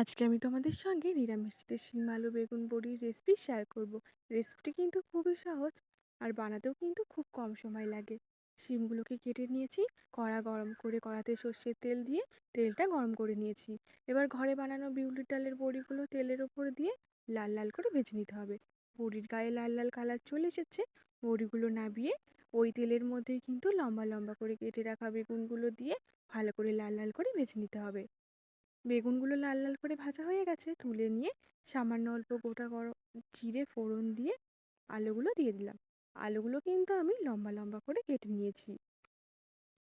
আজকে আমি তোমাদের সঙ্গে নিরামিষতে শিম আলু, বেগুন, বড়ির রেসিপি শেয়ার করব। রেসিপিটি কিন্তু খুবই সহজ আর বানাতেও কিন্তু খুব কম সময় লাগে। শিমগুলোকে কেটে নিয়েছি, কড়া গরম করে কড়াতে সর্ষের তেল দিয়ে তেলটা গরম করে নিয়েছি। এবার ঘরে বানানো বিউলির ডালের বড়িগুলো তেলের ওপর দিয়ে লাল লাল করে ভেজে নিতে হবে। বড়ির গায়ে লাল লাল কালার চলে এসেছে, বড়িগুলো নাবিয়ে ওই তেলের মধ্যেই কিন্তু লম্বা লম্বা করে কেটে রাখা বেগুনগুলো দিয়ে ভালো করে লাল লাল করে ভেজে নিতে হবে। বেগুনগুলো লাল লাল করে ভাজা হয়ে গেছে, তুলে নিয়ে সামান্য অল্প গোটা গরম জিরে ফোড়ন দিয়ে আলুগুলো দিয়ে দিলাম। আলুগুলো কিন্তু আমি লম্বা লম্বা করে কেটে নিয়েছি।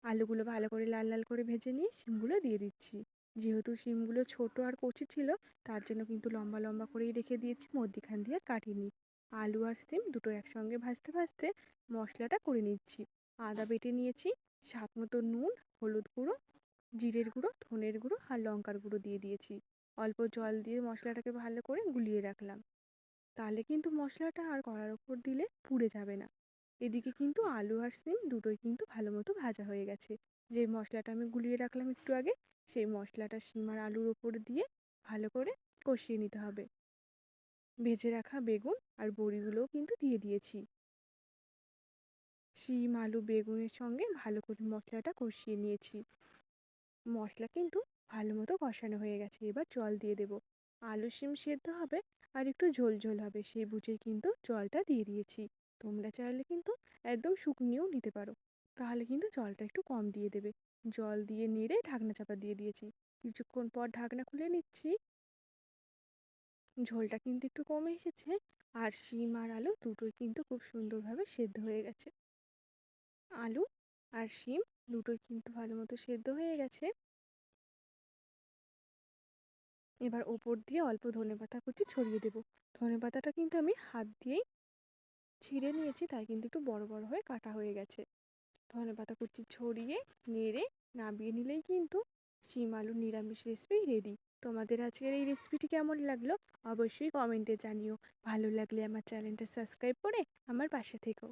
আলুগুলো ভালো করে লাল লাল করে ভেজে নিয়ে শিমগুলো দিয়ে দিচ্ছি। যেহেতু শিমগুলো ছোট আর কচি ছিল, তার জন্য কিন্তু লম্বা লম্বা করেই রেখে দিয়েছি, মধ্যিখান দিয়ে কাটিনি। আলু আর সিম দুটো একসঙ্গে ভাজতে ভাজতে মশলাটা করে নিচ্ছি। আদা বেটে নিয়েছি, স্বাদ মতো নুন, হলুদ গুঁড়ো জিরের গুঁড়ো, ধনের গুঁড়ো আর লঙ্কার গুঁড়ো দিয়ে দিয়েছি। অল্প জল দিয়ে মশলাটাকে ভালো করে গুলিয়ে রাখলাম। তাহলে কিন্তু মশলাটা আর কড়ার ওপর দিলে পুড়ে যাবে না। এদিকে কিন্তু আলু আর সিম দুটোই কিন্তু ভালো মতো ভাজা হয়ে গেছে। যে মশলাটা আমি গুলিয়ে রাখলাম একটু আগে, সেই মশলাটা সিম আর আলুর ওপর দিয়ে ভালো করে কষিয়ে নিতে হবে। ভেজে রাখা বেগুন আর বড়িগুলোও কিন্তু দিয়ে দিয়েছি। শিম আলু, বেগুনের সঙ্গে ভালো করে মশলাটা কষিয়ে নিয়েছি। মশলা কিন্তু ভালো মতো কষানো হয়ে গেছে। এবার জল দিয়ে দেব। আলু শিম সেদ্ধ হবে আর একটু ঝোল ঝোল হবে। সেই বুঝেই কিন্তু জলটা দিয়ে দিয়েছি। তোমরা চাইলে কিন্তু একদম শুকনিয়েও নিতে পারো। তাহলে কিন্তু জলটা একটু কম দিয়ে দেবে। জল দিয়ে নেড়ে ঢাকনা চাপা দিয়ে দিয়েছি। কিছুক্ষণ পর ঢাকনা খুলে নিচ্ছি। ঝোলটা কিন্তু একটু কমে এসেছে আর শিম আর আলু দুটোই কিন্তু খুব সুন্দরভাবে সেদ্ধ হয়ে গেছে। আলু আর শিম দুটোই কিন্তু ভালো মতো সেদ্ধ হয়ে গেছে। এবার ওপর দিয়ে অল্প ধনে পাতা কুচি ছড়িয়ে দেবো। ধনে পাতাটা কিন্তু আমি হাত দিয়েই ছিঁড়ে নিয়েছি, তাই কিন্তু একটু বড় বড় হয়ে কাটা হয়ে গেছে। ধনে পাতা কুচি ছড়িয়ে নেড়ে নামিয়ে নিলেই কিন্তু শিম আলু নিরামিষ রেসিপি রেডি তোমাদের আজকের এই রেসিপিটি কেমন লাগল? অবশ্যই কমেন্টে জানিও। ভালো লাগলে আমার চ্যানেলটা সাবস্ক্রাইব করে আমার পাশে থেকো।